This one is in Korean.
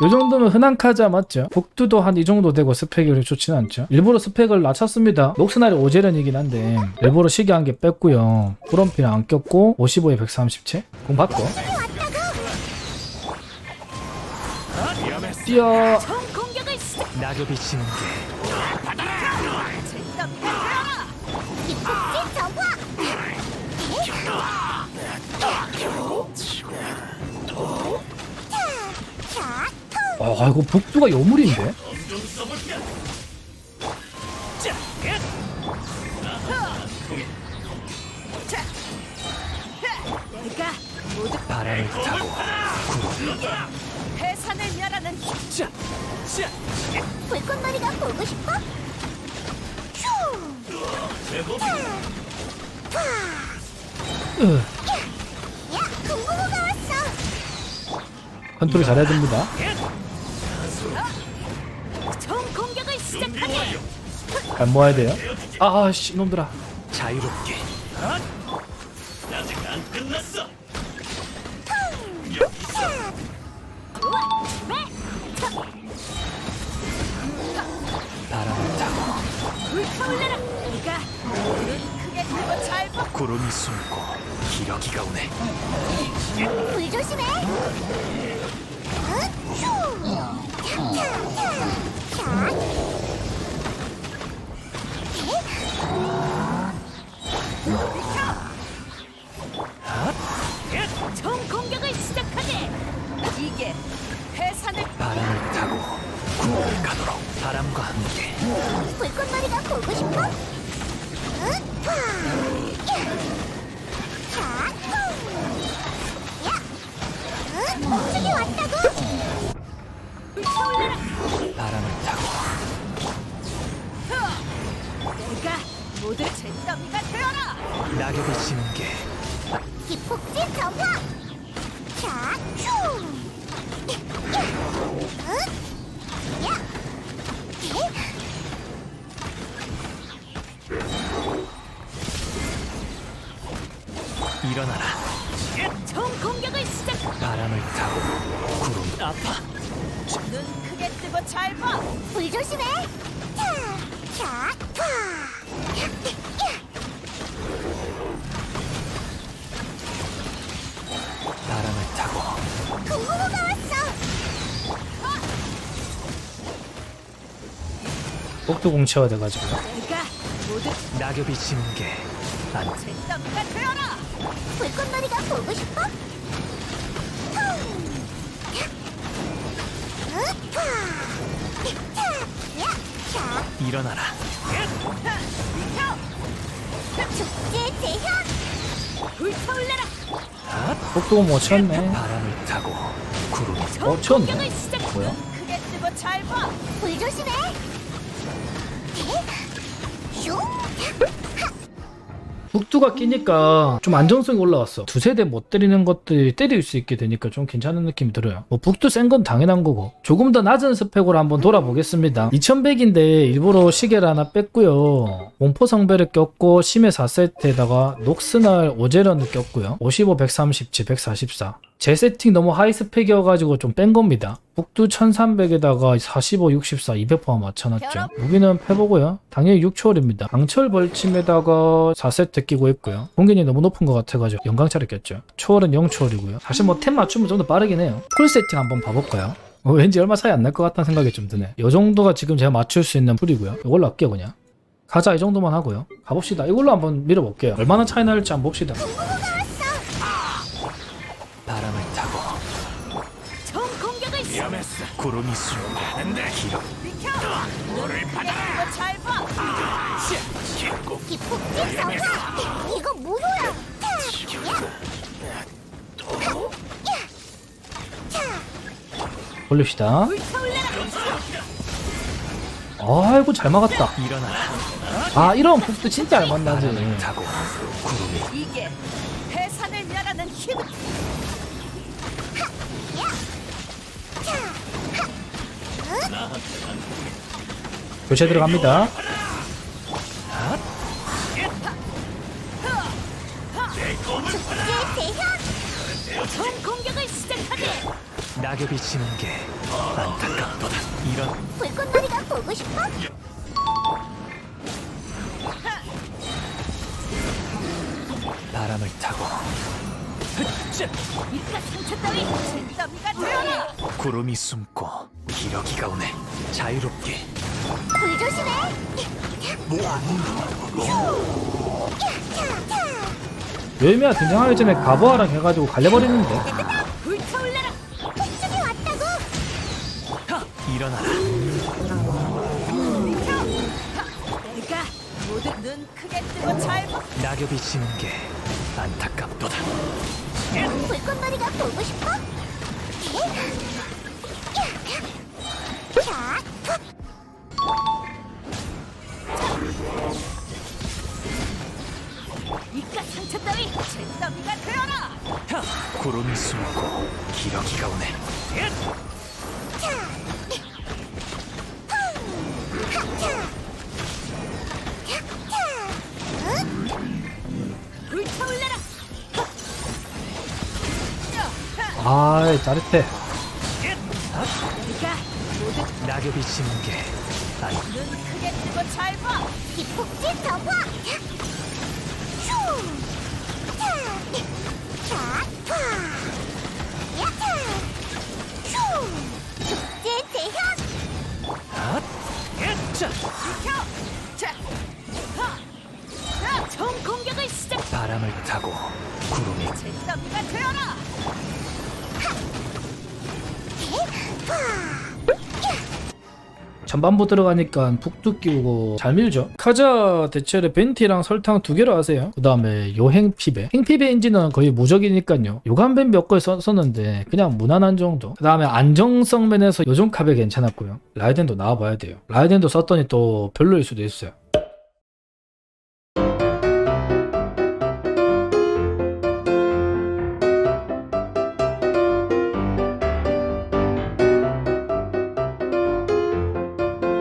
요 정도면 흔한 카자 맞죠? 복두도 한 이 정도 되고 스펙이 그렇게 좋지는 않죠. 일부러 스펙을 낮췄습니다. 녹스날이 오제련이긴 한데 일부러 시계 한 개 뺐고요. 프롬피는 안 꼈고 55에 137? 공 받고 뛰어. 낙엽이 지는 게 아 이거? 내가 모두 바람을 타고 해산을 자, 불꽃놀이가 보고 싶어? 으, 야, 군부모가 왔어. 컨트롤 잘해야 됩니다. 잘 모아야 돼요. 아씨 이놈들아. 자유롭게 바람을 타고 불타올라라. 네가 눈 크게 뜨고 잘 봐. 구름이 숨고 기러기가 오네 불 조심해. 총 낙엽이 지는 게 기폭진 전파. 자, 휴. 야. 일어나라 총 공격을 시작. 바람을 타고 구름 아파 눈 크게 뜨고 잘 봐. 불 조심해. 자, 자, 자. 군부모가 왔어. 복두 공 채워야 돼가지고. 내가 모두 낙엽이 지는 게 안, 잿더미가 되어라. 불꽃놀이가 보고 싶어? 일어나라 축제 대현 불타올라라 복두 공못 채웠네. 바람을 타고 어, 채웠네. 뭐야? 크게 뜨고 잘 봐 불 조심해 슝 북두가 끼니까 좀 안정성이 올라왔어. 두세 대 못 때리는 것들이 때릴 수 있게 되니까 좀 괜찮은 느낌이 들어요. 뭐 북두 센 건 당연한 거고. 조금 더 낮은 스펙으로 한번 돌아보겠습니다. 2100인데 일부러 시계를 하나 뺐고요. 공포 성배를 꼈고 심해 4세트에다가 녹스날 오제런을 꼈고요. 55, 137, 144. 제 세팅 너무 하이 스펙이어가지고 좀 뺀 겁니다. 북두 1300에다가 45, 64, 200% 맞춰놨죠. 무기는 패보고요. 당연히 6초월입니다. 강철 벌침에다가 4세트 끼고 있고요. 공격이 너무 높은 것 같아가지고 영광차를 꼈죠. 초월은 0초월이고요. 사실 뭐 템 맞추면 좀 더 빠르긴 해요. 풀 세팅 한번 봐볼까요? 어, 왠지 얼마 차이 안 날 것 같다는 생각이 좀 드네. 이 정도가 지금 제가 맞출 수 있는 풀이고요. 이걸로 할게요 그냥. 가자 이 정도만 하고요. 가봅시다. 이걸로 한번 밀어볼게요. 얼마나 차이 날지 한번 봅시다. 구름이 숨고 비켜 눈을 받아라 잘봐 기폭진 전파 이거 무효야 올립시다. 아이고 잘 막았다. 일어나라 아 이런 북도 진짜 잘 만나지. 타고 구름이 이게 해산을 멸하는 힘 교체 들어갑니다. 총 공격을 시작하게 낙엽이 지는 게 안타깝도다. 이런 불꽃놀이가 보고 싶어? 이깟 상처 따위 진더미가 되어라 구름이 숨고 기러기가 오네. 자유롭게 불 조심해 요이미야 등장하기 전에 가보아랑 해가지고 갈려버리는데 불타올라라 폭죽이 왔다고 하! 일어나라. 내가 모두 눈 크게 뜨고 잘 봐 낙엽이 지는 게 안타깝도다. 불꽃놀이가 보고 싶어? 자, 이깟 상처 따위 진더미가 되어라 하! 구름이 숨고 기러기가 오네. 불 아이 짜릿해 모두 낙엽이 지는 게 안. 눈 크게 뜨고 잘봐 기폭제 더봐 휴 자, 자, 파. 야타 휴 축제 대현 아! 자! 비켜 자, 하. 자, 총 공격을 시작 바람을 타고 구름이 진더미가 되어라 전반부 들어가니까 북도 끼우고 잘 밀죠. 카자 대체를 벤티랑 설탕 두 개로 하세요. 그 다음에 요 행피베. 행피베 엔진은 거의 무적이니까요. 요간벤 몇 걸 썼었는데 그냥 무난한 정도. 그 다음에 안정성 면에서 요즘 카베 괜찮았고요. 라이덴도 나와봐야 돼요. 라이덴도 썼더니 또 별로일 수도 있어요